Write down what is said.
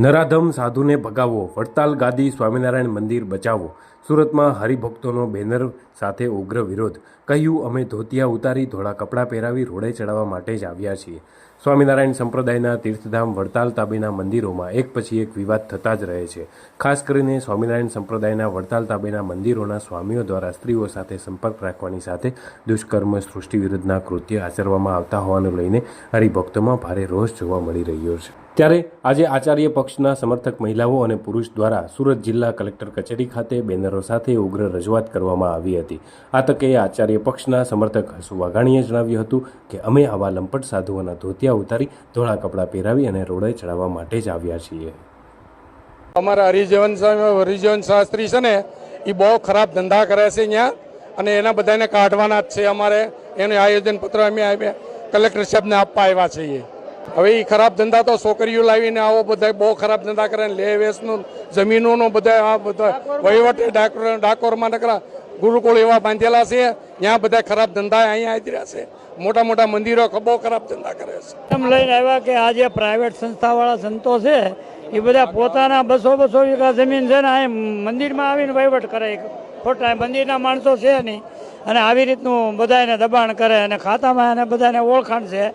નરાધમ સાધુને ભગાવો, વડતાલ ગાદી સ્વામિનારાયણ મંદિર બચાવો. સુરતમાં હરિભક્તોનો બેનર સાથે ઉગ્ર વિરોધ. કહ્યું, અમે ધોતિયા ઉતારી ધોળા કપડાં પહેરાવી રોડે ચડાવવા માટે જ આવ્યા છીએ. સ્વામિનારાયણ સંપ્રદાયના તીર્થધામ વડતાલ તાબેના મંદિરોમાં એક પછી એક વિવાદ થતા જ રહે છે. ખાસ કરીને સ્વામિનારાયણ સંપ્રદાયના વડતાલ તાબેના મંદિરોના સ્વામીઓ દ્વારા સ્ત્રીઓ સાથે સંપર્ક રાખવાની સાથે દુષ્કર્મ સૃષ્ટિ વિરુદ્ધના કૃત્ય આચરવામાં આવતા હોવાનું લઈને હરિભક્તોમાં ભારે રોષ જોવા મળી રહ્યો છે. ત્યારે આજે આચાર્ય પક્ષના સમર્થક મહિલાઓ અને પુરુષ દ્વારા સુરત જિલ્લા કલેક્ટર કચેરી ખાતે બેનરો સાથે ઉગ્ર રજૂઆત કરવામાં આવી હતી. આ તકે આચાર્ય પક્ષના સમર્થક હસુ વાઘાણીએ જણાવ્યું હતું કે, અમે આવા લંપટ સાધુઓના ધોતિયા ઉતારી ધોળા કપડાં પહેરાવી અને રોડે ચડાવવા માટે જ આવ્યા છીએ. અમારા હરિજીવન હરિજીવન શાસ્ત્રી છે ને એ બહુ ખરાબ ધંધા કરે છે અહીંયા અને એના બધાને કાઢવાના જ છે અમારે. એનું આયોજન પત્ર અમે કલેક્ટર સાહેબને આપવા આવ્યા છીએ. હવે એ ખરાબ ધંધા તો છોકરીઓ લાવીને આવો બધા બહુ ખરાબ ધંધા કરે લે વેસનું જમીનોનો બધા આ બધા વહીવટ, ડાકોર, ડાકોરમાં નકરા ગુરુકુળ એવા બાંધેલા છે, ત્યાં બધા ખરાબ ધંધા અહીંયા આવી રહ્યા છે. મોટા મોટા મંદિરો બહુ ખરાબ ધંધા કરે છે. એમ લઈને આવ્યા કે આ જે પ્રાઇવેટ સંસ્થાવાળા સંતો છે, એ બધા પોતાના બસો બસો વીઘા જમીન છે ને અહીં મંદિરમાં આવીને વહીવટ કરે. ખોટા મંદિરના માણસો છે નહીં. અને આવી રીતનું બધાને દબાણ કરે અને ખાતામાં એને બધાને ઓળખાણ છે.